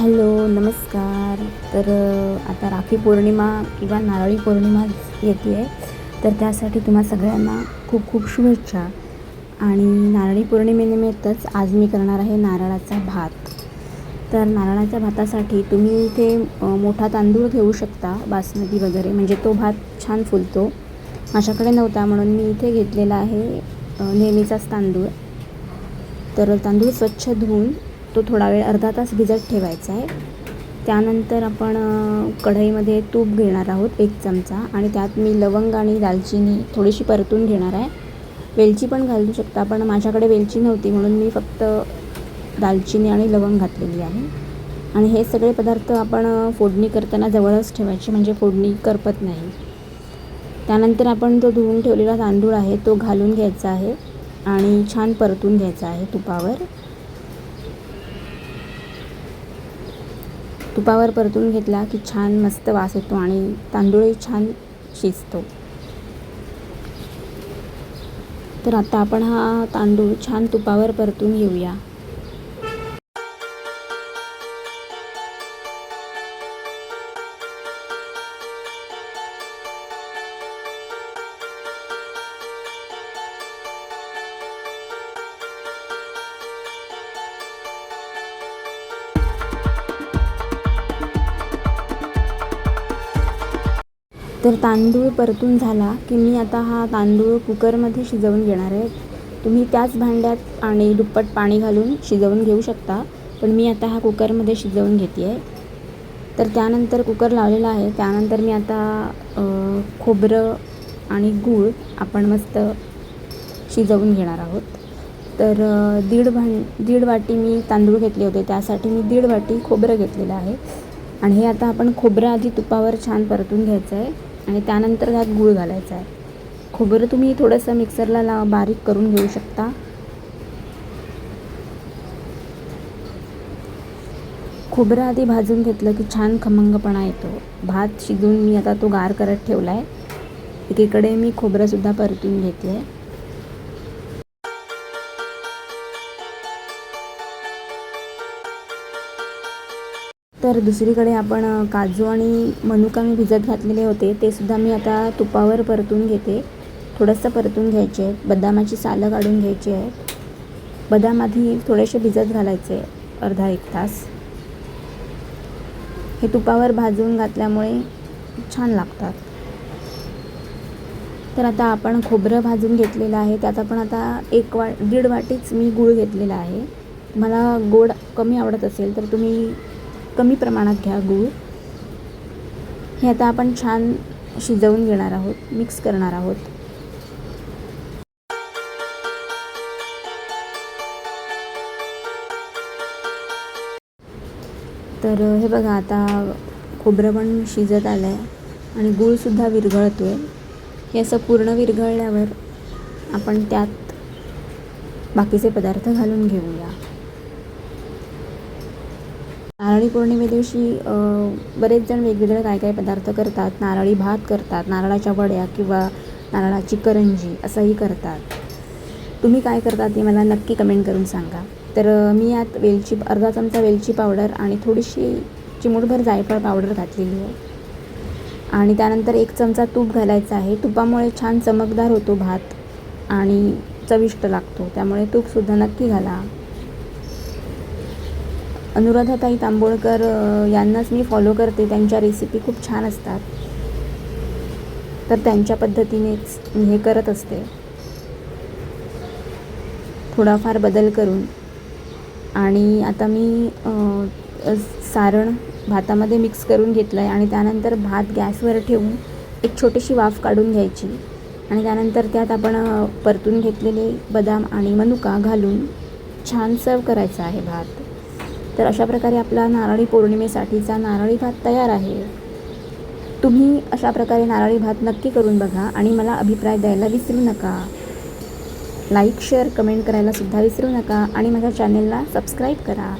Hello नमस्कार. तर आता राखी पौर्णिमा किंवा नारळी पौर्णिमा येते आहे तर त्यासाठी तुम्हा सगळ्यांना खूप खूप शुभेच्छा. आणि नारळी पौर्णिमेनिमित्तच आज मी करणार आहे नारळाचा भात. तर नारळाच्या भातासाठी तुम्ही इथे मोठा तांदूळ घेऊ शकता बासमती वगैरे. म्हणजे तो भात छान फुलतो. माझ्याकडे नव्हता म्हणून मी इथे घेतलेला आहे नेहमीचाच तांदूळ. तर तांदूळ स्वच्छ धुवून तो थोडा वेळ अर्धा तास भिजत ठेवायचा आहे. त्यानंतर आपण कढईमध्ये तूप घेणार आहोत एक चमचा. आणि त्यात मी लवंग आणि दालचिनी थोडीशी परतून घेणार आहे. वेलची पण घालू शकता पण माझ्याकडे वेलची नव्हती म्हणून मी फक्त दालचिनी आणि लवंग घातलेली आहे. आणि हे सगळे पदार्थ आपण फोडणी करताना जवळच ठेवायचे म्हणजे फोडणी करपत नाही. त्यानंतर आपण जो धुवून ठेवलेला तांदूळ आहे तो घालून घ्यायचा आहे. आणि छान परतून घ्यायचा आहे तुपावर. तुपावर परतून घेतला की छान मस्त वास येतो आणि तांदूळही छान शिजतो. तर आता आपण हा तांदूळ छान तुपावर परतून घेऊया. तर तांदूळ परतून झाला की मी आता हा तांदूळ कुकरमध्ये शिजवून घेणार आहे. तुम्ही त्याच भांड्यात आणि दुप्पट पाणी घालून शिजवून घेऊ शकता पण मी आता हा कुकरमध्ये शिजवून घेते आहे तर त्यानंतर कुकर लावलेला आहे. त्यानंतर मी आता खोबरं आणि गूळ आपण मस्त शिजवून घेणार आहोत. तर दीड भां दीड वाटी मी तांदूळ घेतले होते. त्यासाठी मी दीड वाटी खोबरं घेतलेलं आहे. आणि हे आता आपण खोबरं आधी तुपावर छान परतून घ्यायचं आहे. आणि त्यानंतर त्यात गूळ घालायचा आहे. खोबरं तुम्ही थोडंसं मिक्सरला ला बारीक करून घेऊ शकता. खोबरं आधी भाजून घेतलं की छान खमंगपणा येतो. भात शिजवून मी आता तो गार करत ठेवला आहे एकीकडे मी खोबरंसुद्धा परतून घेते आहे तर दुसरीकडे आपण काजू आणि मनुका मी भिजत घातलेले होते ते सुद्धा मी आता तुपावर परतून घेते. थोडंसं परतून घ्यायचे आहेत. बदामाची सालं काढून घ्यायची आहेत. बदाम आधी थोडेसे भिजत घालायचे अर्धा एक तास. हे तुपावर भाजून घातल्यामुळे छान लागतात. तर आता आपण खोबरं भाजून घेतलेलं आहे. त्यात आपण आता एक वा दीड वाटीच मी गूळ घेतलेला आहे. मला गोड कमी आवडत असेल तर तुम्ही कमी प्रमाणात घ्या गूळ. हे आता आपण छान शिजवून घेणार आहोत मिक्स करणार आहोत. तर हे बघा आता खोबरं पण शिजत आलं आहे आणि गूळसुद्धा विरघळतो आहे हे असं पूर्ण विरघळल्यावर आपण त्यात बाकीचे पदार्थ घालून घेऊया. नारळी पौर्णिमे दिवशी बरेच जण वेगवेगळे काय काय पदार्थ करतात. नारळी भात करतात नारळाच्या वड्या किंवा नारळाची करंजी असंही करतात. तुम्ही काय करता ते मला नक्की कमेंट करून सांगा. तर मी यात वेलची अर्धा चमचा वेलची पावडर आणि थोडीशी चिमूटभर जायफळ पावडर घातलेली आहे. आणि त्यानंतर एक चमचा तूप घालायचं आहे. तुपामुळे छान चमकदार होतो भात आणि चविष्ट लागतो. त्यामुळे तूपसुद्धा नक्की घाला. अनुराधाताई तांबोळकर यांनाच मी फॉलो करते. त्यांच्या रेसिपी खूप छान असतात. तर त्यांच्या पद्धतीनेच मी हे करत असते. थोडाफार बदल करून. आणि आता मी सारण भातामध्ये मिक्स करून घेतलं आहे आणि त्यानंतर भात गॅसवर ठेवून एक छोटीशी वाफ काढून घ्यायची. आणि त्यानंतर त्यात आपण परतून घेतलेले बदाम आणि मनुका घालून छान सर्व करायचा आहे भात. तर अशा प्रकारे आपला नारळी पौर्णिमेसाठीचा नारळी भात तयार आहे. तुम्ही अशा प्रकारे नारळी भात नक्की करून बघा आणि मला अभिप्राय द्यायला विसरू नका. लाईक शेअर कमेंट करायला सुद्धा विसरू नका आणि माझ्या चॅनेलला सबस्क्राईब करा.